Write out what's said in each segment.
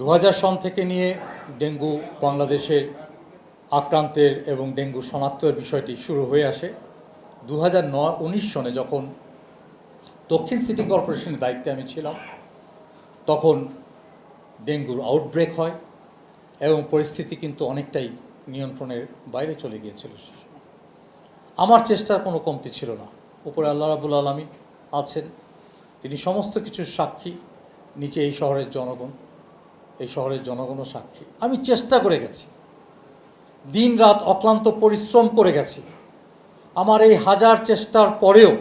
দু হাজার সন থেকে নিয়ে ডেঙ্গু বাংলাদেশের আক্রান্তের এবং ডেঙ্গু শনাক্তের বিষয়টি শুরু হয়ে আসে। দু হাজার সনে যখন দক্ষিণ সিটি কর্পোরেশনের দায়িত্বে আমি ছিলাম, তখন ডেঙ্গুর আউটব্রেক হয় এবং পরিস্থিতি কিন্তু অনেকটাই নিয়ন্ত্রণের বাইরে চলে গিয়েছিল। আমার চেষ্টার কোনো কমতি ছিল না। উপরে আল্লাহ রাবুল আলমী আছেন। তিনি সমস্ত কিছুর সাক্ষী, নিচে এই শহরের জনগণ। এই শহরের জনগণও সাক্ষী। আমি চেষ্টা করে গেছি। দিন রাত অক্লান্ত পরিশ্রম করে গেছি। আমার এই হাজার চেষ্টার পরেও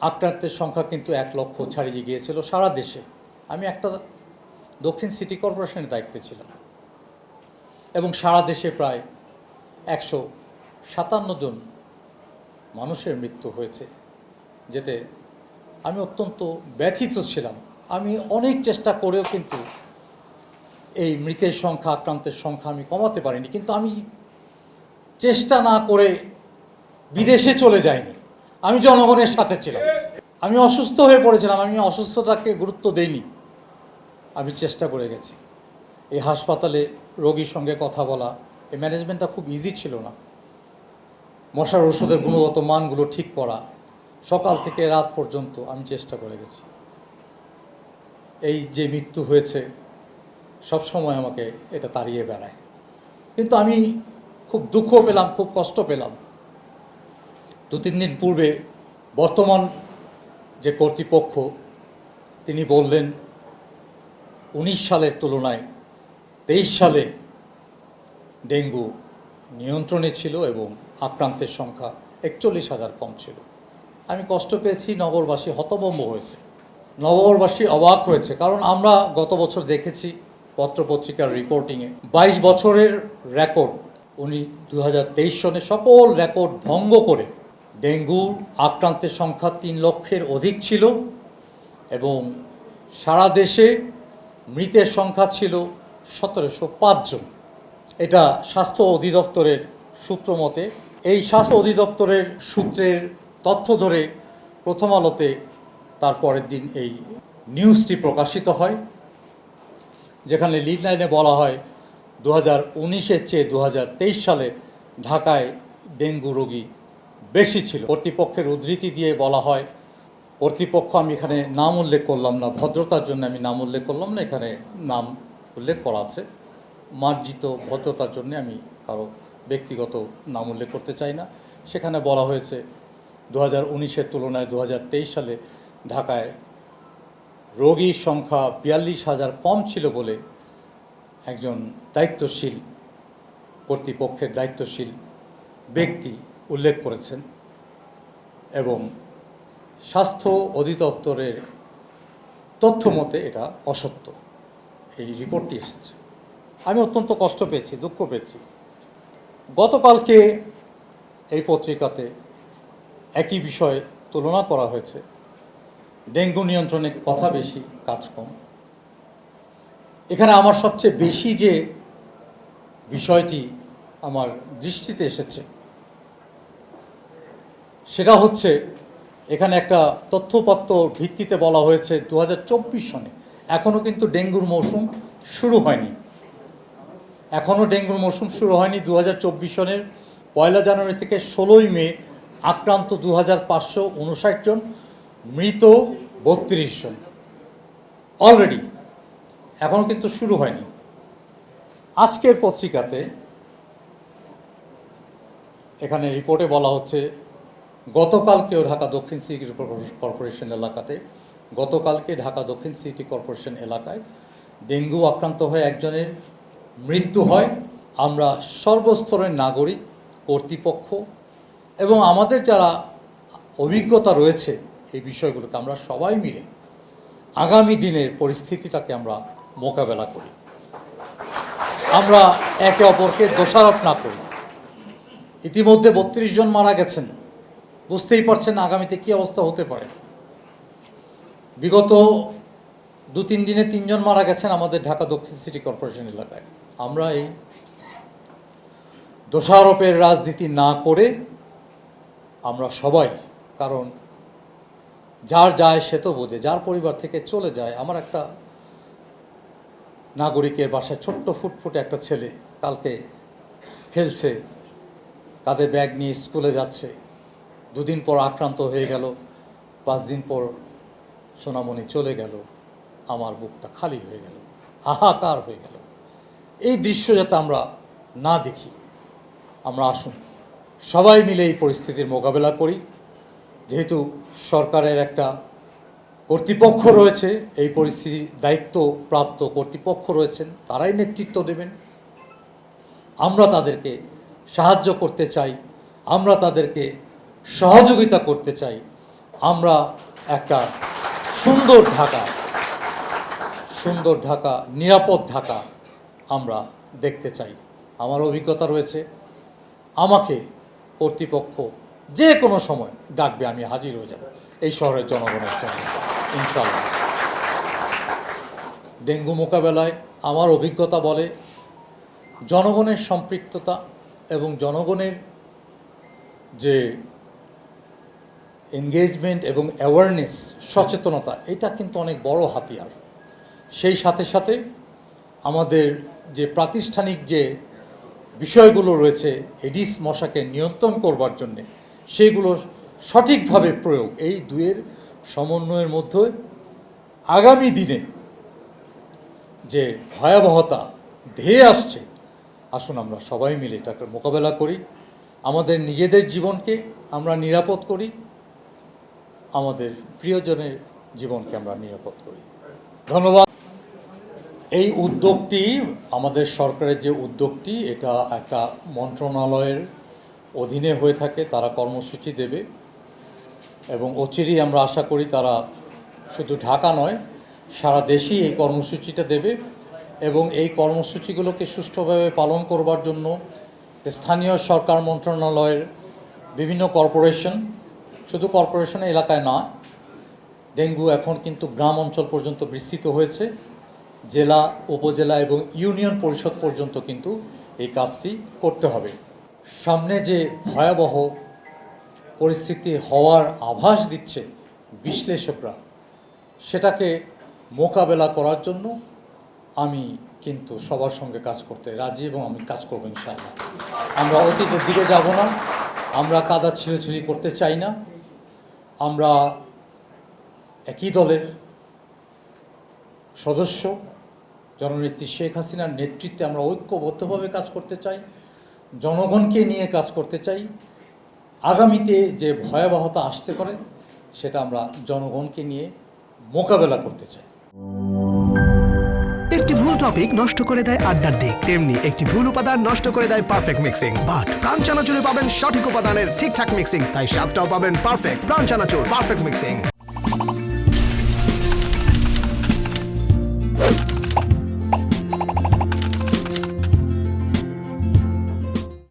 আক্রান্তের সংখ্যা কিন্তু এক লক্ষ ছাড়িয়ে গিয়েছিল সারা দেশে। আমি একটা দক্ষিণ সিটি কর্পোরেশনের দায়িত্বে ছিলাম। এবং সারা দেশে প্রায় একশো সাতান্ন জন মানুষের মৃত্যু হয়েছে, যেতে আমি অত্যন্ত ব্যথিত ছিলাম। আমি অনেক চেষ্টা করেও কিন্তু এই মৃতের সংখ্যা, আক্রান্তের সংখ্যা আমি কমাতে পারিনি। কিন্তু আমি চেষ্টা না করে বিদেশে চলে যাইনি। আমি জনগণের সাথে ছিলাম। আমি অসুস্থ হয়ে পড়েছিলাম। আমি অসুস্থতাকে গুরুত্ব দেইনি। আমি চেষ্টা করে গেছি। এই হাসপাতালে রোগীর সঙ্গে কথা বলা, এই ম্যানেজমেন্টটা খুব ইজি ছিল না। মশার ওষুধের গুণগত মানগুলো ঠিক করা, সকাল থেকে রাত পর্যন্ত আমি চেষ্টা করে গেছি। এই যে মৃত্যু হয়েছে, সব সময় আমাকে এটা তাড়িয়ে বেড়ায়। কিন্তু আমি খুব দুঃখ পেলাম, খুব কষ্ট পেলাম। দু, তিন দিন পূর্বে বর্তমান যে কর্তৃপক্ষ, তিনি বললেন, উনিশ সালের তুলনায় তেইশ সালে ডেঙ্গু নিয়ন্ত্রণে ছিল এবং আক্রান্তের সংখ্যা একচল্লিশ হাজার কম ছিল। আমি কষ্ট পেয়েছি, নগরবাসী হতভম্ব হয়েছে। নগরবাসী অবাক হয়েছে, কারণ আমরা গত বছর দেখেছি পত্রপত্রিকার রিপোর্টিংয়ে বাইশ বছরের রেকর্ড উনি দু হাজার তেইশ সনে সকল রেকর্ড ভঙ্গ করে ডেঙ্গুর আক্রান্তের সংখ্যা তিন লক্ষের অধিক ছিল এবং সারা দেশে মৃতের সংখ্যা ছিল সতেরোশো পাঁচজন এটা স্বাস্থ্য অধিদপ্তরের সূত্র মতে, এই স্বাস্থ্য অধিদপ্তরের সূত্রের তথ্য ধরে প্রথম আলোতে তার পরের দিন এই নিউজটি প্রকাশিত হয়, যেখানে লিড লাইনে বলা হয় দু হাজার উনিশের চেয়ে দু তেইশ সালে ঢাকায় ডেঙ্গু রোগী বেশি ছিল। কর্তৃপক্ষের উদ্ধৃতি দিয়ে বলা হয়, কর্তৃপক্ষ আমি এখানে নাম উল্লেখ করলাম না, ভদ্রতার জন্য আমি নাম উল্লেখ করলাম না, এখানে নাম উল্লেখ করা আছে। মার্জিত ভদ্রতার জন্য আমি কারও ব্যক্তিগত নাম উল্লেখ করতে চাই না। সেখানে বলা হয়েছে দু হাজার উনিশের তুলনায় দু হাজার তেইশ সালে ঢাকায় রোগীর সংখ্যা বিয়াল্লিশ হাজার কম ছিল বলে একজন দায়িত্বশীল, কর্তৃপক্ষের দায়িত্বশীল ব্যক্তি উল্লেখ করেছেন এবং স্বাস্থ্য অধিদপ্তরের তথ্য মতে এটা অসত্য। এই রিপোর্টটি এসেছে। আমি অত্যন্ত কষ্ট পেয়েছি, দুঃখ পেয়েছি। গতকালকে এই পত্রিকাতে একই বিষয় তুলনা করা হয়েছে। ডেঙ্গু নিয়ন্ত্রণে কথা বেশি, কাজ কম। এখানে আমার সবচেয়ে বেশি যে বিষয়টি আমার দৃষ্টিতে এসেছে, সেটা হচ্ছে এখানে একটা তথ্যপত্র ভিত্তিতে বলা হয়েছে দু হাজার চব্বিশ সনে। এখনও কিন্তু ডেঙ্গুর মৌসুম শুরু হয়নি। এখনও ডেঙ্গুর মৌসুম শুরু হয়নি দু সনের। পয়লা জানুয়ারি থেকে ষোলোই মে আক্রান্ত দু হাজার পাঁচশো উনষাট জন। মৃত বত্রিশ জন। অলরেডি এখনও কিন্তু শুরু হয়নি। আজকের পত্রিকাতে এখানে রিপোর্টে বলা হচ্ছে গতকালকেও ঢাকা দক্ষিণ সিটি কর্পোরেশন এলাকাতে, গতকালকে ঢাকা দক্ষিণ সিটি কর্পোরেশন এলাকায় ডেঙ্গু আক্রান্ত হয়ে একজনের মৃত্যু হয়। আমরা সর্বস্তরের নাগরিক, কর্তৃপক্ষ এবং আমাদের যারা অভিজ্ঞতা রয়েছে এই বিষয়গুলোকে আমরা সবাই মিলে আগামী দিনের পরিস্থিতিটাকে আমরা মোকাবেলা করি। আমরা একে অপরকে দোষারোপ না করি। ইতিমধ্যে বত্রিশ জন মারা গেছেন। বুঝতেই পারছেন আগামীতে কী অবস্থা হতে পারে। বিগত দু তিন দিনে তিনজন মারা গেছেন আমাদের ঢাকা দক্ষিণ সিটি কর্পোরেশন এলাকায়। আমরা এই দোষারোপের রাজনীতি না করে আমরা সবাই, কারণ যার যায় সে তো বোঝে, যার পরিবার থেকে চলে যায়। আমার একটা নাগরিকের বাসায় ছোট্ট ফুটফুটে একটা ছেলে কালকে খেলছে, কাঁধে ব্যাগ নিয়ে স্কুলে যাচ্ছে। দুদিন পর আক্রান্ত হয়ে গেল, পাঁচ দিন পর সোনামণি চলে গেল, আমার বুকটা খালি হয়ে গেল, হাহাকার হয়ে গেল। এই দৃশ্য যাতে আমরা না দেখি, আমরা আসুন, সবাই মিলে এই পরিস্থিতির মোকাবেলা করি। যেহেতু সরকারের একটা কর্তৃপক্ষ রয়েছে, এই পরিস্থিতির দায়িত্বপ্রাপ্ত কর্তৃপক্ষ রয়েছেন, তারাই নেতৃত্ব দেবেন। আমরা তাদেরকে সাহায্য করতে চাই, আমরা তাদেরকে সহযোগিতা করতে চাই, আমরা একটা সুন্দর ঢাকা সুন্দর ঢাকা, নিরাপদ ঢাকা আমরা দেখতে চাই। আমার অভিজ্ঞতা রয়েছে, আমাকে কর্তৃপক্ষ যে কোনো সময় ডাকবে, আমি হাজির হয়ে যাব। এই শহরের জনগণের জন্য ইনশাল্লাহ ডেঙ্গু মোকাবেলায় আমার অভিজ্ঞতা বলে, জনগণের সম্পৃক্ততা এবং জনগণের যে এনগেজমেন্ট এবং অ্যাওয়ারনেস সচেতনতা, এটা কিন্তু অনেক বড় হাতিয়ার। সেই সাথে সাথে আমাদের যে প্রাতিষ্ঠানিক যে বিষয়গুলো রয়েছে, এডিস মশাকে নিয়ন্ত্রণ করবার জন্যে সেইগুলো সঠিকভাবে প্রয়োগ। এই দুয়ের সমন্বয়ের মধ্যে আগামী দিনে যে ভয়াবহতা, ধেয়ে আসছে, আসুন আমরা সবাই মিলে এটাকে মোকাবেলা করি। আমাদের নিজেদের জীবনকে আমরা নিরাপদ করি। আমাদের প্রিয়জনের জীবনকে আমরা নিরাপদ করি। ধন্যবাদ। এই উদ্যোগটি, আমাদের সরকারের যে উদ্যোগটি, এটা একটা মন্ত্রণালয়ের অধীনে হয়ে থাকে, তারা কর্মসূচি দেবে এবং অচিরেই আমরা আশা করি তারা শুধু ঢাকা নয়, সারা দেশেই এই কর্মসূচিটা দেবে এবং এই কর্মসূচিগুলোকে সুষ্ঠুভাবে পালন করবার জন্য স্থানীয় সরকার মন্ত্রণালয়ের বিভিন্ন কর্পোরেশন, শুধু কর্পোরেশন এলাকায় না, ডেঙ্গু এখন কিন্তু গ্রাম অঞ্চল পর্যন্ত বিস্তৃত হয়েছে, জেলা, উপজেলা এবং ইউনিয়ন পরিষদ পর্যন্ত কিন্তু এই কাজটি করতে হবে। সামনে যে ভয়াবহ পরিস্থিতি হওয়ার আভাস দিচ্ছে বিশ্লেষকরা, সেটাকে মোকাবেলা করার জন্য আমি কিন্তু সবার সঙ্গে কাজ করতে রাজি এবং আমি কাজ করব ইনশাআল্লাহ। আমরা অতীতের দিকে যাব না, আমরা কাদা ছিঁড়েছিড়ি করতে চাই না, আমরা একই দলের সদস্য, জননেত্রী শেখ হাসিনার নেতৃত্বে আমরা ঐক্যবদ্ধভাবে কাজ করতে চাই। জনগণকে নিয়ে কাজ করতে চাই। আগামীতে যে ভয়াবহতা আসতে পারে, সেটা আমরা জনগণকে নিয়ে মোকাবেলা করতে চাই। একটি ভুল টপিক নষ্ট করে দেয় আড্ডার দিক। তেমনি একটি ভুল উপাদান নষ্ট করে দেয় পারফেক্ট মিক্সিং বাট প্রাণ চানাচুরে পাবেন সঠিক উপাদানের ঠিকঠাক মিক্সিং তাই স্বাদটাও পাবেন পারফেক্ট প্রাণ চানাচুর পারফেক্ট মিক্সিং